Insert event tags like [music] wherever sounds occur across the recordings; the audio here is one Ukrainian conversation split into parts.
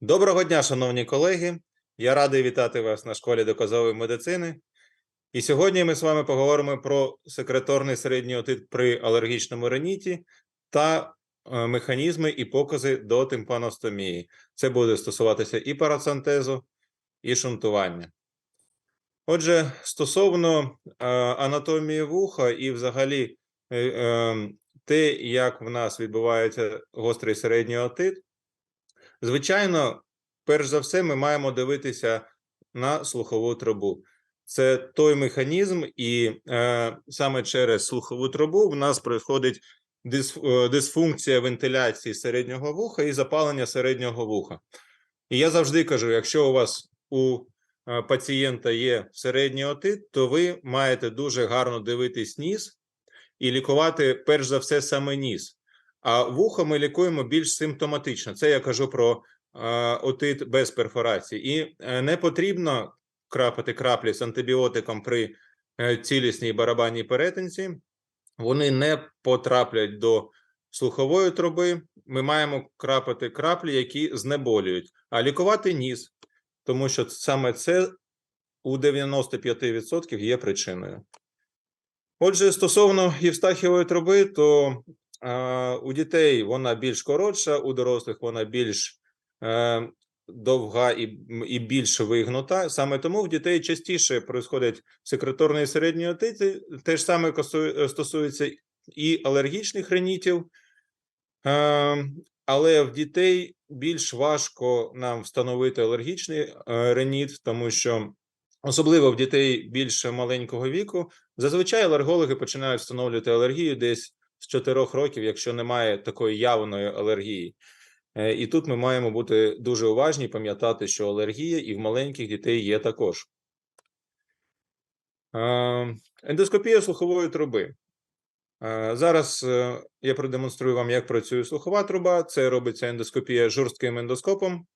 Доброго дня, шановні колеги. Я радий вітати вас на школі доказової медицини. І сьогодні ми з вами поговоримо про секреторний середній отит при алергічному реніті та е, механізми і покази до тимпаностомії. Це буде стосуватися і парацентезу, і шунтування. Отже, стосовно е, анатомії вуха і взагалі е, е, те, як в нас відбувається гострий середній отит, Звичайно, перш за все, ми маємо дивитися на слухову трубу. Це той механізм, і е, саме через слухову трубу в нас проходить е, дисфункція вентиляції середнього вуха і запалення середнього вуха. І я завжди кажу: якщо у вас у е, пацієнта є середній отит, то ви маєте дуже гарно дивитись ніс і лікувати перш за все саме ніс. А вухо ми лікуємо більш симптоматично. Це я кажу про отит без перфорації. І е, не потрібно крапати краплі з антибіотиком при е, цілісній барабанній перетинці. Вони не потраплять до слухової труби. Ми маємо крапати краплі, які знеболюють, а лікувати ніс, тому що саме це у 95% є причиною. Отже, стосовно євстахієвої труби, то у дітей вона більш коротша, у дорослих вона більш е, довга і, і більш вигнута. Саме тому в дітей частіше происходять секреторні середні отити. Те ж саме стосується і алергічних ринітів, е, але в дітей більш важко нам встановити алергічний е, реніт, тому що особливо в дітей більш маленького віку. Зазвичай алергологи починають встановлювати алергію десь з 4 років, якщо немає такої явної алергії. Е, І тут ми маємо бути дуже уважні, пам'ятати, що алергія і в маленьких дітей є також. Е, Ендоскопія слухової труби. Е, Зараз я продемонструю вам, як працює слухова труба. Це робиться ендоскопія жорстким ендоскопом.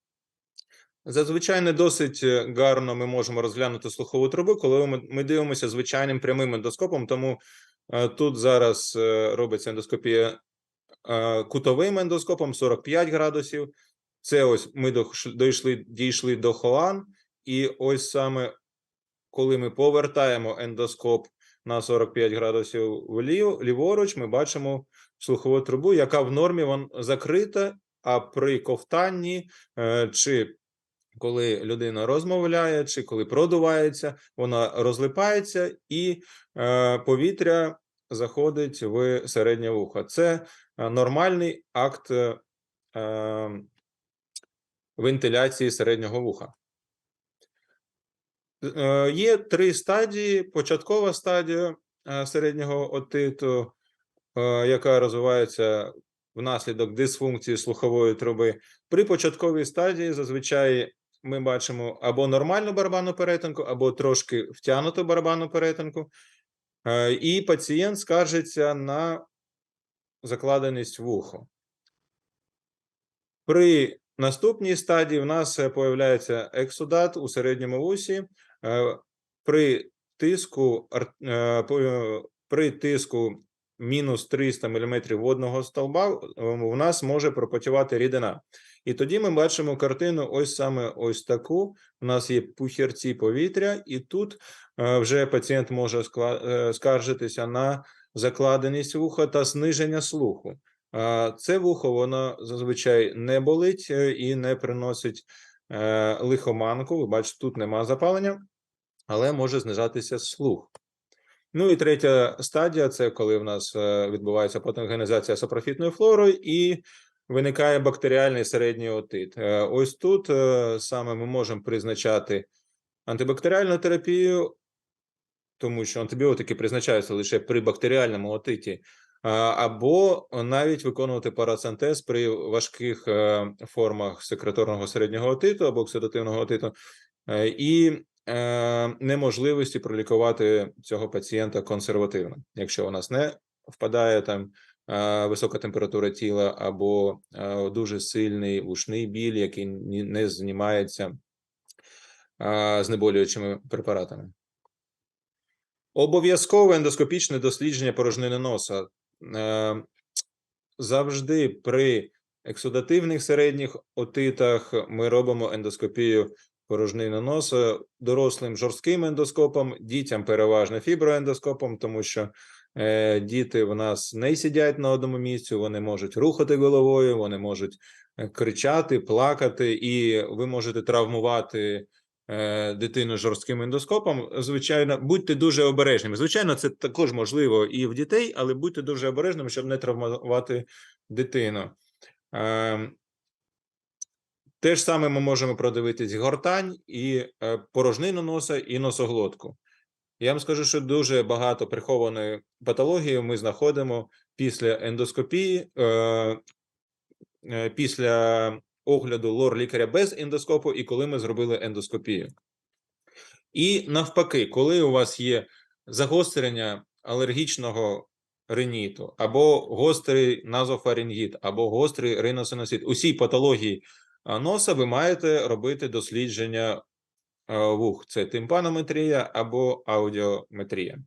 Зазвичай не досить гарно ми можемо розглянути слухову трубу, коли ми, дивимося звичайним прямим ендоскопом. Тому тут зараз е, робиться ендоскопія кутовим ендоскопом 45 градусів. Це ось ми дійшли, дійшли до Хоан, і ось саме коли ми повертаємо ендоскоп на 45 градусів влів, ліворуч, ми бачимо слухову трубу, яка в нормі закрита, а при ковтанні е, чи коли людина розмовляє, чи коли продувається, вона розлипається і е, повітря заходить в середнє вухо. Це е, нормальний акт е, е, вентиляції середнього вуха. Е, Є три стадії: початкова стадія е, середнього отиту, е, яка розвивається внаслідок дисфункції слухової труби. При початковій стадії зазвичай ми бачимо або нормальну барабанну перетинку, або трошки втягнуту барабанну перетинку, Е, і пацієнт скаржиться на закладеність вухо. При наступній стадії в нас е, появляється ексудат у середньому вусі. Е, При тиску, е, при тиску мінус 300 мм водного стовба е, у нас може пропотівати рідина. І тоді ми бачимо картину ось саме ось таку. У нас є пухірці повітря, і тут е, вже пацієнт може е, скаржитися на закладеність вуха та зниження слуху. Це вухо воно зазвичай не болить е, і не приносить лихоманку. Ви бачите, тут нема запалення, але може знижатися слух. Ну і третя стадія це коли в нас відбувається патогенізація сапрофітною флорою і виникає бактеріальний середній отит. Е, Ось тут е, саме ми можемо призначати антибактеріальну терапію, тому що антибіотики призначаються лише при бактеріальному отиті, або навіть виконувати парацентез при важких е, формах секреторного середнього отиту або оксидативного отиту, е, і е, неможливості пролікувати цього пацієнта консервативно, якщо у нас не впадає там е, висока температура тіла або дуже сильний ушний біль, який не знімається знеболюючими препаратами. Обов'язкове ендоскопічне дослідження порожнини носа. Е, Завжди при ексудативних середніх отитах ми робимо ендоскопію порожнини носа дорослим жорстким ендоскопом, дітям переважно фіброендоскопом, тому що діти в нас не сидять на одному місці, вони можуть рухати головою, вони можуть е, кричати, плакати, і ви можете травмувати е, дитину жорстким ендоскопом. Звичайно, будьте дуже обережними. Звичайно, це також можливо і в дітей, але будьте дуже обережними, щоб не травмувати дитину. Е, те ж саме ми можемо продивитись гортань і е, порожнину носа, і носоглотку. Я вам скажу, що дуже багато прихованої патології ми знаходимо після ендоскопії, е, е, після огляду лор-лікаря без ендоскопу, і коли ми зробили ендоскопію. І навпаки, коли у вас є загострення алергічного риніту, або гострий назофарингіт, або гострий риносиносит, усі патології носа, ви маєте робити дослідження вух. Це тимпанометрія або аудіометрія.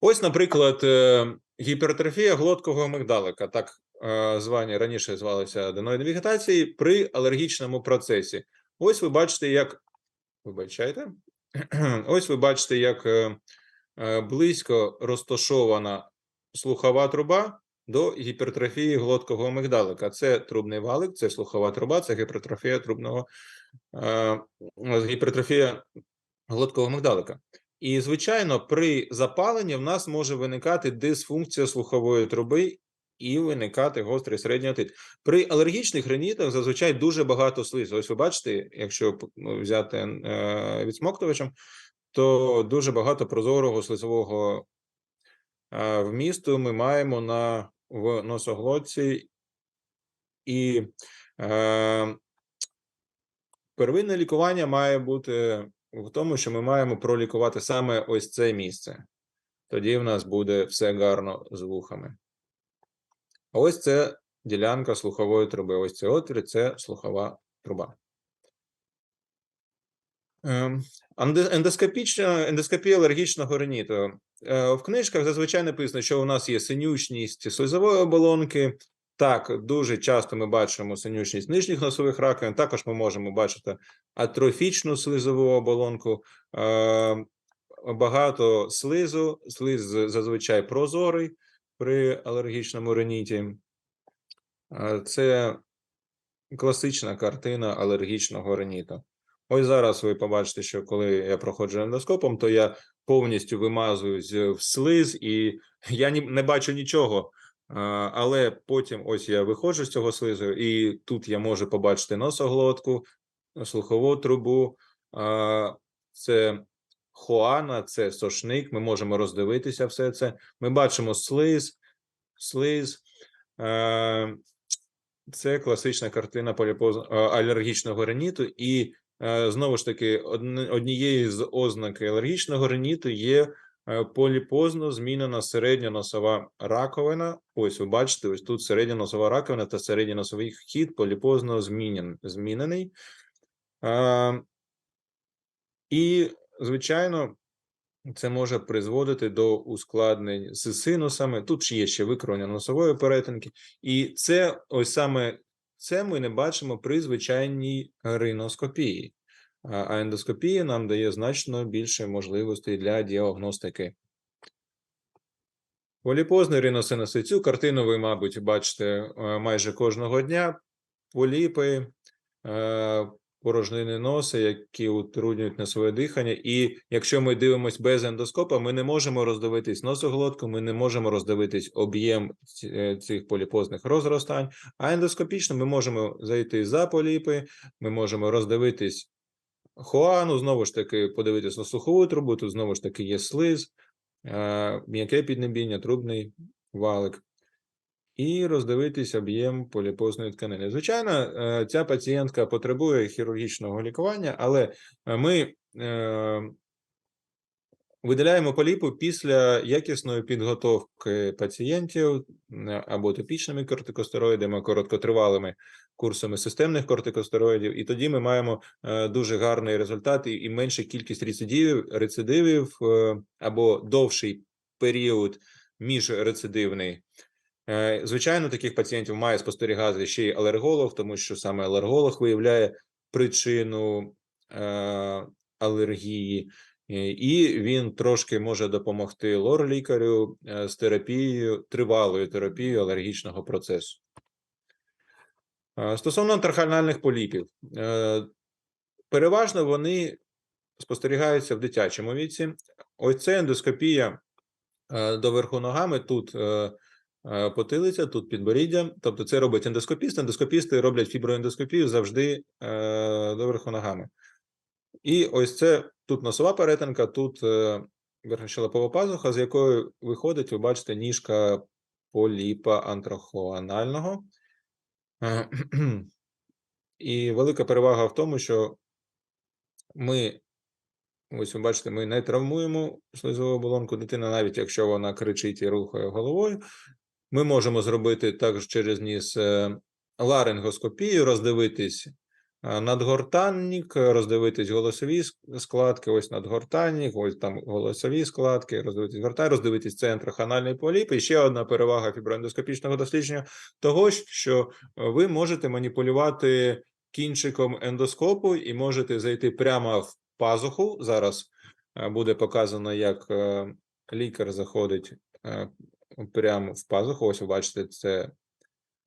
Ось, наприклад, е, гіпертрофія глоткового мигдалика, так е, звані раніше звалися аденоїд вегетації, при алергічному процесі. Ось ви бачите, як вибачайте. [clears throat] Ось ви бачите, як е, близько розташована слухова труба до гіпертрофії глоткового мигдалика. Це трубний валик, це слухова труба, це гіпертрофія трубного гіпертрофія глоткового мигдалика. І, звичайно, при запаленні в нас може виникати дисфункція слухової труби і виникати гострий середній отит. При алергічних ринітах зазвичай дуже багато слизу. Ось ви бачите, якщо ну, взяти е, відсмоктувачем, то дуже багато прозорого слизового е, вмісту ми маємо на в носоглотці і е, первинне лікування має бути в тому, що ми маємо пролікувати саме ось це місце. Тоді в нас буде все гарно з вухами. А ось це ділянка слухової труби. Ось це отвір, це слухова труба. Ем, Ендоскопічна ендоскопія алергічного риніту. Е, В книжках зазвичай написано, що у нас є синючність слизової оболонки. Так, дуже часто ми бачимо синючність нижніх носових раковин. Також ми можемо бачити атрофічну слизову оболонку. Е, Багато слизу, слиз зазвичай прозорий при алергічному риніті. Е, Це класична картина алергічного риніту. Ось зараз ви побачите, що коли я проходжу ендоскопом, то я повністю вимазуюсь в слиз, і я не бачу нічого. Але потім ось я виходжу з цього слизу, і тут я можу побачити носоглотку, слухову трубу. Це хоана, це сошник. Ми можемо роздивитися все це. Ми бачимо слиз, слиз. Це класична картина алергічного риніту, і Знову ж таки, однією з ознак алергічного риніту є поліпозно змінена середня носова раковина. Ось ви бачите, ось тут середня носова раковина та середній носовий хід поліпозно змінен, змінений. Е, І, звичайно, це може призводити до ускладнень з синусами. Тут ж є ще викривлення носової перетинки, і це ось саме це ми не бачимо при звичайній риноскопії. А ендоскопія нам дає значно більше можливостей для діагностики. Поліпозний риносиносит. Цю картину ви, мабуть, бачите е, майже кожного дня. Поліпи, е, порожнини носа, які утруднюють носове дихання. І якщо ми дивимося без ендоскопа, ми не можемо роздивитись носоглотку, ми не можемо роздивитись об'єм е, цих поліпозних розростань. А ендоскопічно ми можемо зайти за поліпи, ми можемо роздивитись хоану, знову ж таки, подивитись на слухову трубу, тут знову ж таки є слиз, е, м'яке піднебіння, трубний валик. І роздивитись об'єм поліпозної тканини. Звичайно, е, ця пацієнтка потребує хірургічного лікування, але е, ми видаляємо поліпу після якісної підготовки пацієнтів або топічними кортикостероїдами, короткотривалими курсами системних кортикостероїдів, і тоді ми маємо е, дуже гарний результат і, менша кількість рецидивів, рецидивів е, або довший період міжрецидивний. Е, Звичайно, таких пацієнтів має спостерігати ще й алерголог, тому що саме алерголог виявляє причину алергії, і він трошки може допомогти лор-лікарю е, з терапією, тривалою терапією алергічного процесу. Е, Стосовно траханальних поліпів, е, переважно вони спостерігаються в дитячому віці. Ось це ендоскопія е, доверху ногами. Тут е, е, потилиця, тут підборіддя. Тобто, це робить ендоскопіст. Ендоскопісти роблять фіброендоскопію завжди е, доверху ногами. І ось це тут носова перетинка, тут е, верхньощелепова пазуха, з якою виходить, ви бачите, ніжка поліпа антрохоанального. Е, [clears throat] І велика перевага в тому, що ми, ось ви бачите, ми не травмуємо слизову оболонку дитини, навіть якщо вона кричить і рухає головою. Ми можемо зробити також через ніс е, ларингоскопію, роздивитись надгортанник, роздивитись голосові складки, ось надгортанник, ось там голосові складки, роздивитись гортай, роздивитись центр ханальний поліп. І ще одна перевага фіброендоскопічного дослідження того, що е, ви можете маніпулювати кінчиком ендоскопу і можете зайти прямо в пазуху. Зараз е, буде показано, як е, лікар заходить е, прямо в пазуху. Ось бачите, це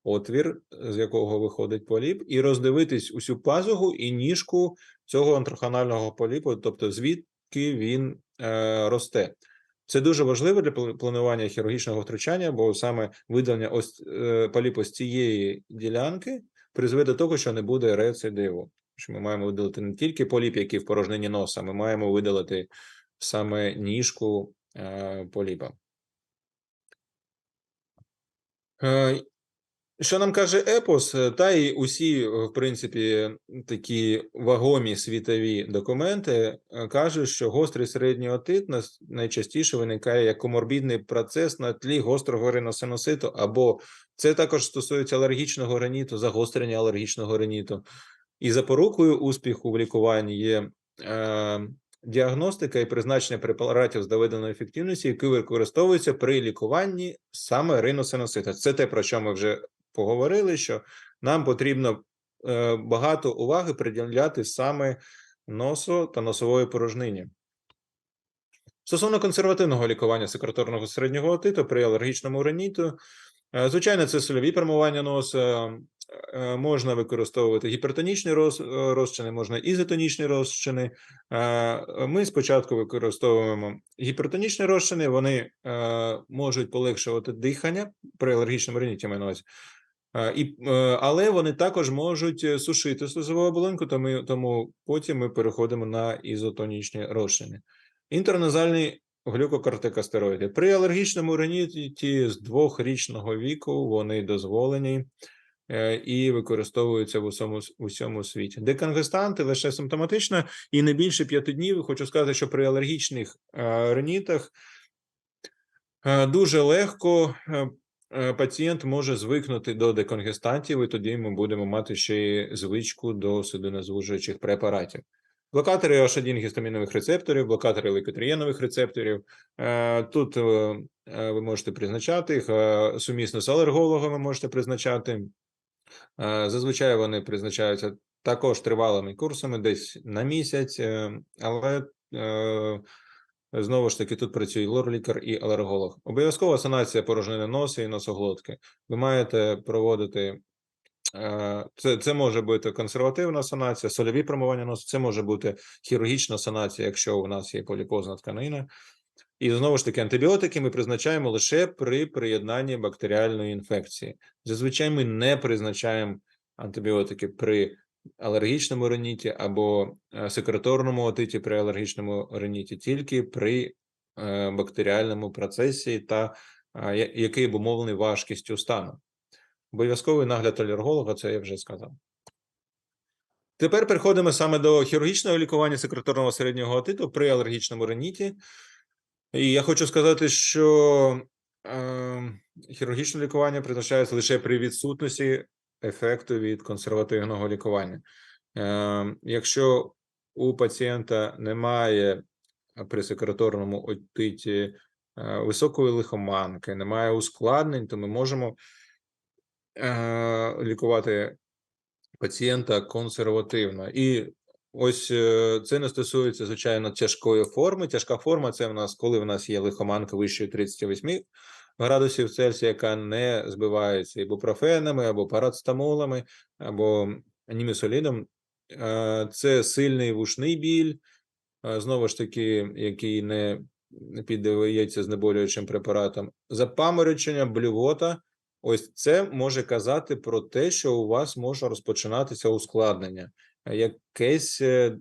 отвір, з якого виходить поліп, і роздивитись усю пазуху і ніжку цього антроханального поліпу, тобто звідки він е, росте. Це дуже важливо для планування хірургічного втручання, бо саме видалення ось е, поліпу з цієї ділянки призведе до того, що не буде рецидиву. Що ми маємо видалити не тільки поліп, який в порожнині носа, ми маємо видалити саме ніжку е, поліпа. Е, Що нам каже епос, Е, та й усі, е, в принципі, такі вагомі світові документи е, кажуть, що гострий середній отит найчастіше виникає як коморбідний процес на тлі гострого риносиноситу, або це також стосується алергічного риніту, загострення алергічного риніту. І запорукою успіху в лікуванні є е, діагностика і призначення препаратів з доведеною ефективністю, які використовуються при лікуванні саме риносиносита. Це те, про що ми вже поговорили, що нам потрібно е, багато уваги приділяти саме носу та носової порожнині. Стосовно консервативного лікування секреторного середнього отиту при алергічному риніту, е, звичайно, це сольові промивання носа, е, можна використовувати гіпертонічні розчини, можна ізотонічні розчини. Ми спочатку використовуємо гіпертонічні розчини, вони можуть полегшувати дихання при алергічному риніті, Е, І, е, але вони також можуть е, сушити слизову оболонку, тому, тому потім ми переходимо на ізотонічні розчини. Інтерназальні глюкокортикостероїди. При алергічному риніті з двохрічного віку вони дозволені і використовуються в усьому, усьому світі. Деконгестанти лише симптоматично і не більше п'яти днів. Хочу сказати, що при алергічних ринітах е, дуже легко пацієнт може звикнути до деконгестантів, і тоді ми будемо мати ще й звичку до судинозвужуючих препаратів. Блокатори H1 гістамінових рецепторів, блокатори лейкотрієнових рецепторів. Е, Тут е, е, ви можете призначати їх е, сумісно з алергологами можете призначати. Е, Зазвичай вони призначаються також тривалими курсами, десь на місяць, е, але е, знову ж таки тут працює лор-лікар і алерголог. Обов'язкова санація порожнини носа і носоглотки. Ви маєте проводити. е, Це, це може бути консервативна санація, сольові промивання носу, це може бути хірургічна санація, якщо у нас є поліпозна тканина. І знову ж таки, антибіотики ми призначаємо лише при приєднанні бактеріальної інфекції. Зазвичай ми не призначаємо антибіотики при алергічному риніті або е, секреторному отиті при алергічному риніті, тільки при е, бактеріальному процесі, та е, який обумовлений важкістю стану. Обов'язковий нагляд алерголога, це я вже сказав. Тепер переходимо саме до хірургічного лікування секреторного середнього отиту при алергічному риніті. І я хочу сказати, що е, хірургічне лікування призначається лише при відсутності ефекту від консервативного лікування. Е, якщо у пацієнта немає при секреторному отиті е, високої лихоманки, немає ускладнень, то ми можемо е, лікувати пацієнта консервативно. І ось це не стосується, звичайно, тяжкої форми. Тяжка форма це в нас, коли в нас є лихоманка вищої 38 градусів Цельсія, яка не збивається ібупрофенами або парацетамолами, або німесолідом. Е, Це сильний вушний біль, знову ж таки, який не піддається знеболюючим препаратам. Запаморочення, блювота. Ось це може казати про те, що у вас може розпочинатися ускладнення, якесь е,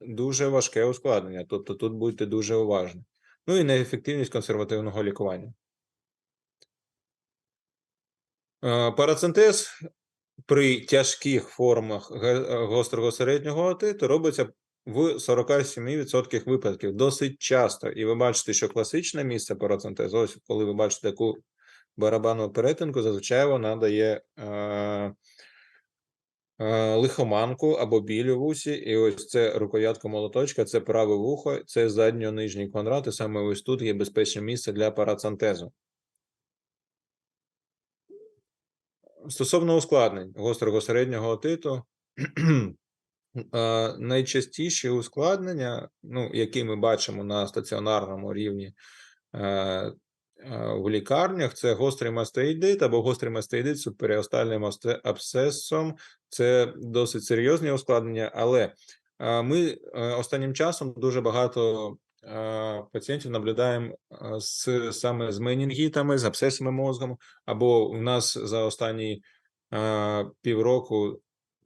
дуже важке ускладнення. Тобто тут будьте дуже уважні. Ну і неефективність консервативного лікування. Е, Парацентез при тяжких формах е, гострого середнього отиту робиться в 47% випадків досить часто. І ви бачите, що класичне місце парацентезу, ось коли ви бачите таку барабанну перетинку, зазвичай вона дає е, лихоманку або біль у вусі. І ось це рукоятка молоточка, це праве вухо, це задньо-нижній квадрат, і саме ось тут є безпечне місце для парацентезу. Стосовно ускладнень гострого середнього отиту, [clears throat] е, найчастіші ускладнення, ну, які ми бачимо на стаціонарному рівні е, е, в лікарнях, це гострий мастеїдит або гострий мастеїдит з періостальним абсцесом. Це досить серйозні ускладнення, але е, ми е, останнім часом дуже багато е, пацієнтів наблюдаємо е, з саме з менінгітами, з абсцесами мозгом, або в нас за останні е, півроку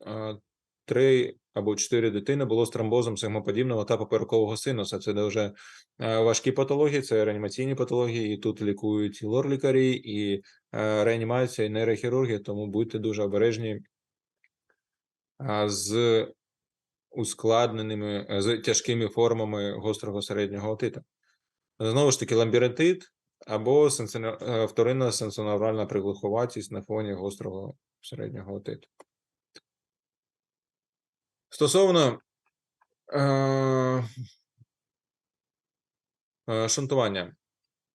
е, три або чотири дитини було з тромбозом сегмоподібного та поперекового синуса. Це дуже е, важкі патології, це реанімаційні патології, і тут лікують і лор-лікарі, і е, реанімація, і нейрохірургія, тому будьте дуже обережні з ускладненими, е, з тяжкими формами гострого середнього отита. Знову ж таки, ламбірентит або е, вторинна сенсонавральна приглуховатість на фоні гострого середнього отиту. Стосовно е, е, шунтування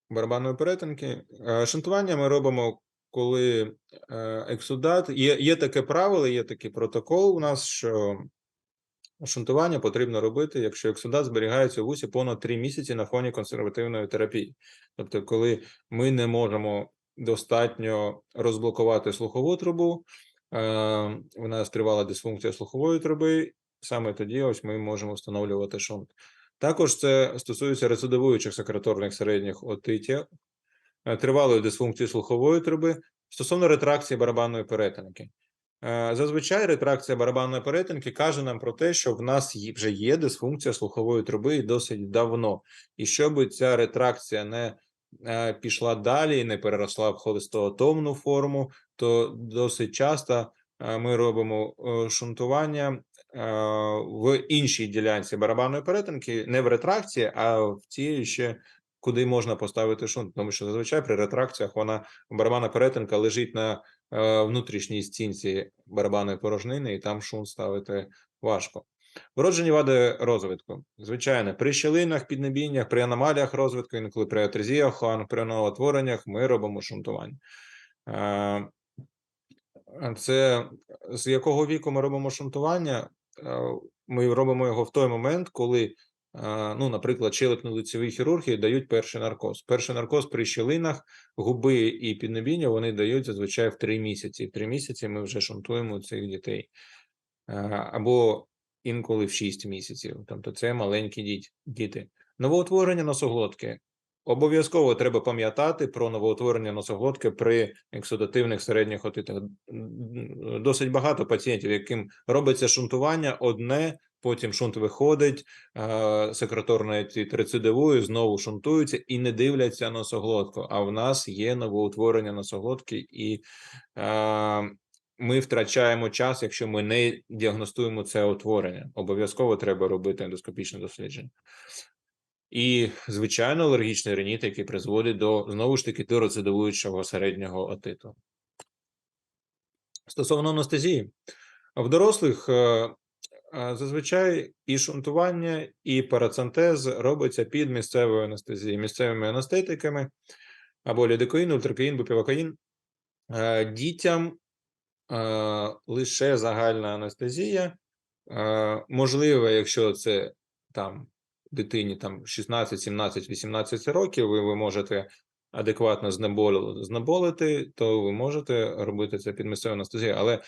барабанної перетинки. Е, Шунтування ми робимо, коли ексудат. Є, є таке правило, є такий протокол у нас, що шунтування потрібно робити, якщо ексудат зберігається у вусі понад 3 місяці на фоні консервативної терапії. Тобто, коли ми не можемо достатньо розблокувати слухову трубу, у нас тривала дисфункція слухової труби, саме тоді ось ми можемо встановлювати шунт. Також це стосується рецидивуючих секреторних середніх отитів, е, тривалої дисфункції слухової труби стосовно ретракції барабанної перетинки. Е, Зазвичай ретракція барабанної перетинки каже нам про те, що в нас вже є дисфункція слухової труби досить давно. І щоб ця ретракція не е, пішла далі і не переросла в холестоатомну форму, то досить часто е, ми робимо е, шунтування е, в іншій ділянці барабанної перетинки, не в ретракції, а в тій ще. Куди можна поставити шунт, тому що зазвичай при ретракціях вона барабанна перетинка лежить на внутрішній стінці барабанної порожнини, і там шунт ставити важко. Вроджені вади розвитку. Звичайно, при щілинах, піднебіннях, при аномаліях розвитку, інколи при атрезіях, при новотвореннях ми робимо шунтування. Це з якого віку ми робимо шунтування? Е, Ми робимо його в той момент, коли, е, ну, наприклад, челепно-лицеві хірурги дають перший наркоз. Перший наркоз при щілинах, губи і піднебіння вони дають зазвичай в 3 місяці. В 3 місяці ми вже шунтуємо цих дітей. Е, Або інколи в 6 місяців. Тобто це маленькі діти. Новоутворення носоглотки. Обов'язково треба пам'ятати про новоутворення носоглотки при ексудативних середніх отитах. Досить багато пацієнтів, яким робиться шунтування одне, потім шунт виходить, е, секреторний етит рецидивує, знову шунтуються і не дивляться носоглотку. А в нас є новоутворення носоглотки, і е, ми втрачаємо час, якщо ми не діагностуємо це утворення. Обов'язково треба робити ендоскопічне дослідження. І, звичайно, алергічний реніт, який призводить до знову ж таки до рецидивуючого середнього отиту. Стосовно анестезії, в дорослих е, е, зазвичай і шунтування, і парацентез робиться під місцевою анестезією, місцевими анестетиками або лідокаїн, ультракаїн, бупівакаїн. Е, Дітям лише загальна анестезія. Можливо, якщо це там дитині там 16, 17, 18 років, ви, ви можете адекватно знеболити, то ви можете робити це під місцевою анестезією, але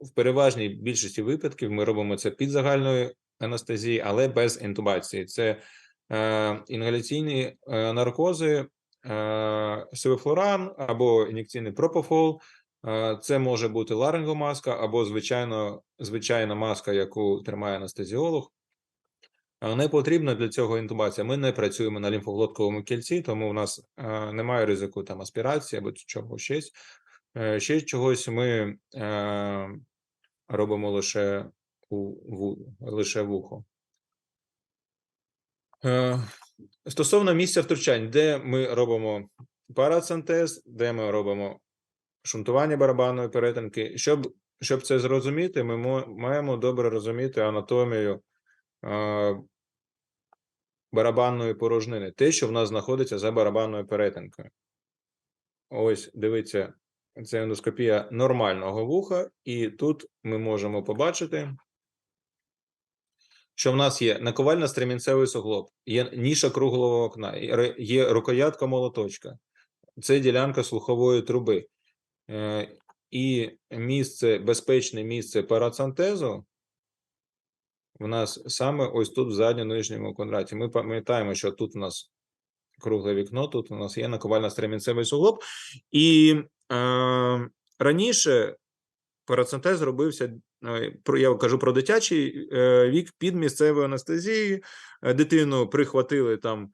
в переважній більшості випадків ми робимо це під загальною анестезією, але без інтубації. Це е, інгаляційні е, наркози, е, сивофлоран або ін'єкційний пропофол. Е, Це може бути ларингомаска або звичайно звичайна маска, яку тримає анестезіолог. Не потрібна для цього інтубація. Ми не працюємо на лімфоглотковому кільці, тому у нас е, немає ризику там аспірації або чого щось. Е, ще чогось ми е, робимо лише у лише вухо. Стосовно місця втручань, де ми робимо парацентез, де ми робимо шунтування барабанної перетинки. Щоб, щоб це зрозуміти, ми маємо добре розуміти анатомію барабанної порожнини, те, що в нас знаходиться за барабанною перетинкою. Ось, дивіться, це ендоскопія нормального вуха, і тут ми можемо побачити, що в нас є наковально стремінцевий суглоб, є ніша круглого окна, є рукоятка молоточка, це ділянка слухової труби. Е, І місце, безпечне місце парацентезу в нас саме ось тут в задньо-нижньому квадраті. Ми пам'ятаємо, що тут у нас кругле вікно, тут у нас є наковально стремінцевий суглоб. І е, раніше парацентез робився, е, я кажу про дитячий е, вік під місцевою анестезією. Е, Дитину прихватили там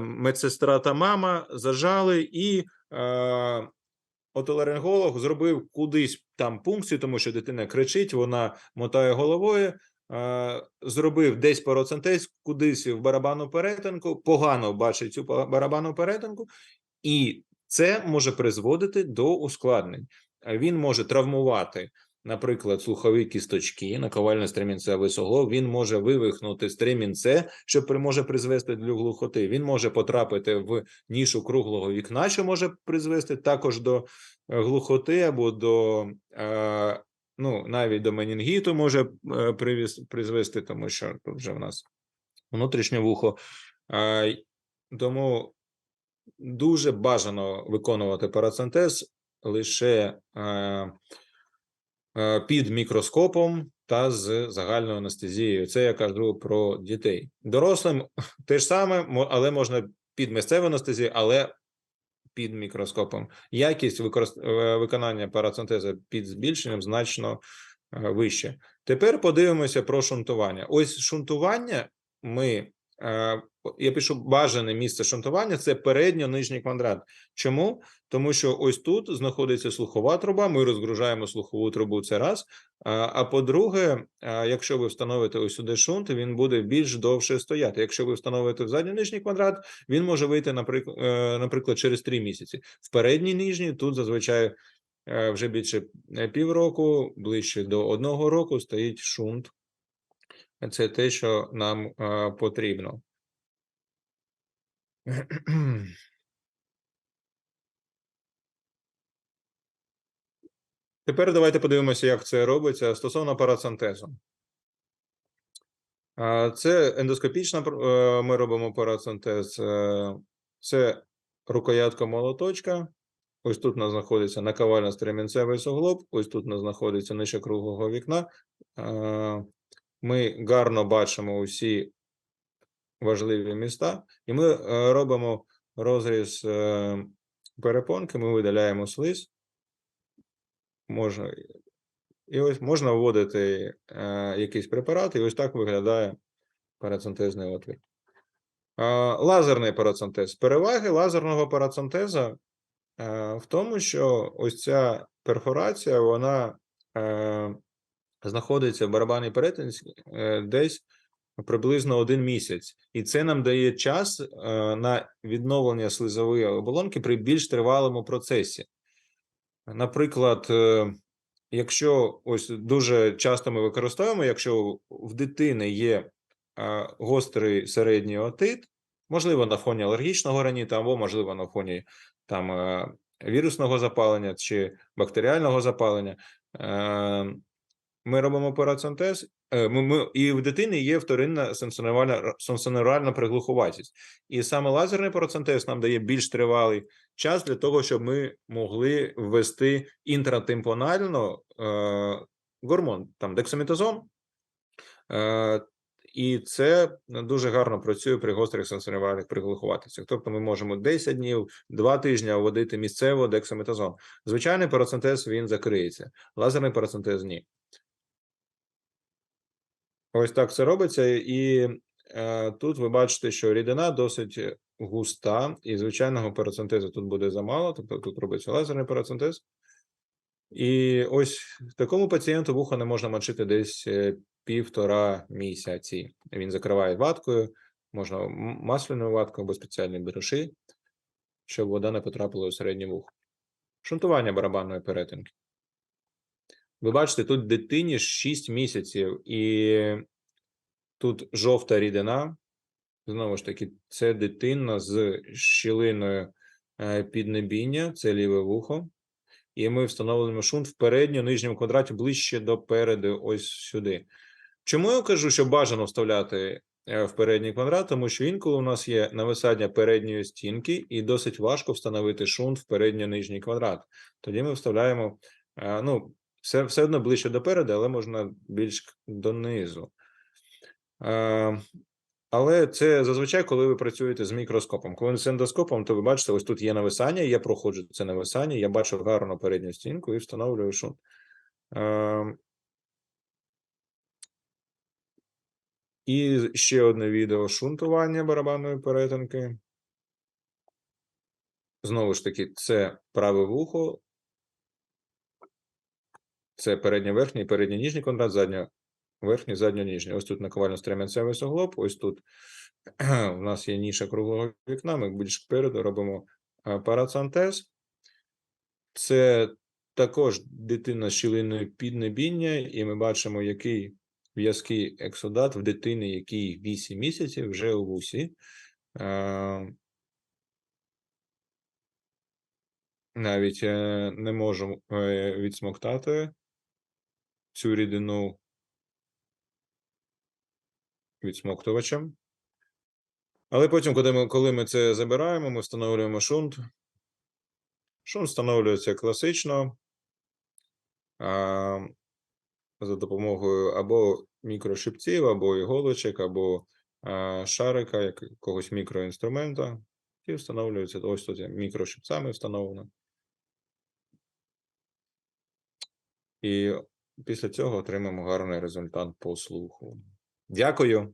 медсестра та мама, зажали, і е, отоларинголог зробив кудись там пункцію, тому що дитина кричить, вона мотає головою. Е, Зробив десь парацентез, кудись в барабанну перетинку, погано бачить цю барабанну перетинку, і це може призводити до ускладнень. Е, Він може травмувати, наприклад, слухові кісточки, наковально стремінцевий суглоб. Він може вивихнути стремінце, що може призвести до глухоти. Він може потрапити в нішу круглого вікна, що може призвести також до е, глухоти або до е, ну навіть до менінгіту може е, привіз- призвести, тому що тут вже в нас внутрішнє вухо. Тому дуже бажано виконувати парацентез лише е, е, під мікроскопом та з загальною анестезією. Це я кажу про дітей. Дорослим [laughs] те ж саме, але можна під місцевою анестезією, але під мікроскопом. Якість використ... е, виконання парацентезу під збільшенням значно е, вище. Тепер подивимося про шунтування. Ось шунтування ми. Е, Я пишу бажане місце шунтування це передньо-нижній квадрат. Чому? Тому що ось тут знаходиться слухова труба. Ми розгружаємо слухову трубу. Це раз. А, по-друге, якщо ви встановите ось сюди шунт, він буде більш довше стояти. Якщо ви встановите в задній нижній квадрат, він може вийти, наприклад, наприклад, через три місяці. В передній нижній тут зазвичай е, вже більше е, півроку, ближче до одного року стоїть шунт. Це те, що нам е, потрібно. [clears throat] Тепер давайте подивимося, як це робиться стосовно парацентезу. Це ендоскопічна е, ми робимо парацентез. е, Це рукоятка молоточка. Ось тут у нас знаходиться наковально стремінцевий суглоб, ось тут у нас знаходиться нижче круглого вікна. Ми гарно бачимо усі важливі міста, і ми е, робимо розріз е, перепонки, ми видаляємо слиз. Можна, і ось можна вводити е, якийсь препарат, і ось так виглядає парацентезний отвір. Лазерний парацентез. Переваги лазерного парацентеза в тому, що ось ця перфорація, вона знаходиться в барабанній перетинці десь приблизно один місяць, і це нам дає час е, на відновлення слизової оболонки при більш тривалому процесі. Наприклад, е, якщо ось дуже часто ми використовуємо, якщо в дитини є гострий середній отит, можливо, на фоні алергічного раніта, або можливо на фоні там е, вірусного запалення чи бактеріального запалення. Ми робимо парацентез, е, ми, ми, і в дитини є вторинна сенсоневральна сенсоневральна приглухуватість. І саме лазерний парацентез нам дає більш тривалий час для того, щоб ми могли ввести інтратимпонально е, гормон, там дексаметазон. Е, і це дуже гарно працює при гострих сенсорівальних приглухуватицях. Тобто ми можемо 10 днів, 2 тижні вводити місцево дексаметазон. Звичайний парацентез він закриється, лазерний парацентез ні. Ось так це робиться, і е, тут ви бачите, що рідина досить густа, і звичайного парацентезу тут буде замало, тобто тут робиться лазерний парацентез. І ось такому пацієнту вухо не можна мочити десь е, півтора місяці. Він закриває ваткою, можна масляною ваткою або спеціальні беруші, щоб вода не потрапила у середнє вухо. Шунтування барабанної перетинки. Ви бачите, тут дитині 6 місяців, і тут жовта рідина. Знову ж таки, це дитина з щілиною е, піднебіння, це ліве вухо. І ми встановлюємо шунт в передньому нижньому квадраті ближче до переду, ось сюди. Чому я кажу, що бажано вставляти е, в передній квадрат? Тому що інколи у нас є нависання передньої стінки, і досить важко встановити шунт в передньо-нижній квадрат. Тоді ми вставляємо, е, ну, все, все одно ближче до переду, але можна більш донизу. Е, Але це зазвичай, коли ви працюєте з мікроскопом. Коли з ендоскопом, то ви бачите, ось тут є нависання, я проходжу це нависання, я бачу гарно передню стінку і встановлюю шунт. Е, І ще одне відео шунтування барабанної перетинки. Знову ж таки, це праве вухо. Це переднє верхній, передній ніжній квадрат, задньо верхній, задньо ніжній. Ось тут наковально стрем'янцевий суглоб, ось тут [clears throat] у нас є ніша круглого вікна, ми більш переду робимо е, парацентез. Це також дитина з щілиною піднебіння, і ми бачимо, який в'язкий ексодат в дитини, який 8 місяців вже у вусі. Е, Навіть е, не можу відсмоктати цю рідину відсмоктувачем. Але потім, коли ми, коли ми це забираємо, ми встановлюємо шунт. Шунт встановлюється класично а, за допомогою або мікрошипців, або іголочок, або а, шарика, як якогось мікроінструмента. І встановлюється ось тут мікрошипцями встановлено. І після цього отримаємо гарний результат по слуху. Дякую.